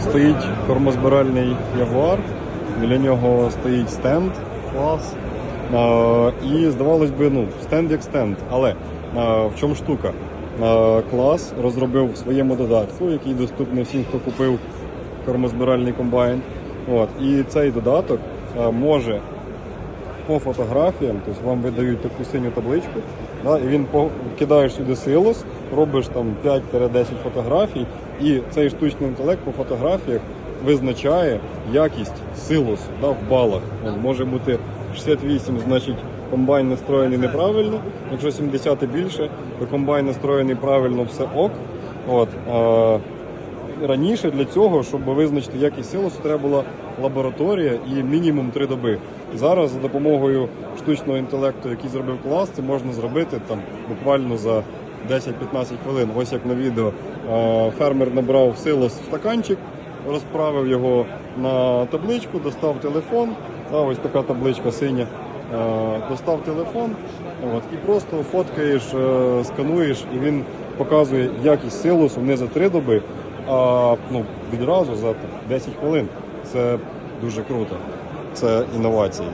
Стоїть кормозбиральний ягуар, біля нього стоїть стенд, клас. І здавалось би, ну, стенд як стенд. Але в чому штука? Клас розробив в своєму додатку, який доступний всім, хто купив кормозбиральний комбайн. От, і цей додаток може по фотографіям, тобто вам видають таку синю табличку, да, і він по, кидаєш сюди силос, робиш там 5-10 фотографій, і цей штучний інтелект по фотографіях визначає якість силосу да, в балах. Він може бути 68, значить комбайн настроєний неправильно, якщо 70 і більше, то комбайн настроєний правильно, все ок. От, а, раніше для цього, щоб визначити якість силосу, треба була лабораторія і мінімум три доби. Зараз за допомогою штучного інтелекту, який зробив клас, це можна зробити там буквально за 10-15 хвилин. Ось як на відео. Е, Фермер набрав силос в стаканчик, розправив його на табличку, достав телефон. А, ось така табличка синя. Е, Достав телефон от, і просто фоткаєш, е, скануєш, і він показує якість силосу не за три доби, а ну, відразу за 10 хвилин. Це дуже круто. Це інновації.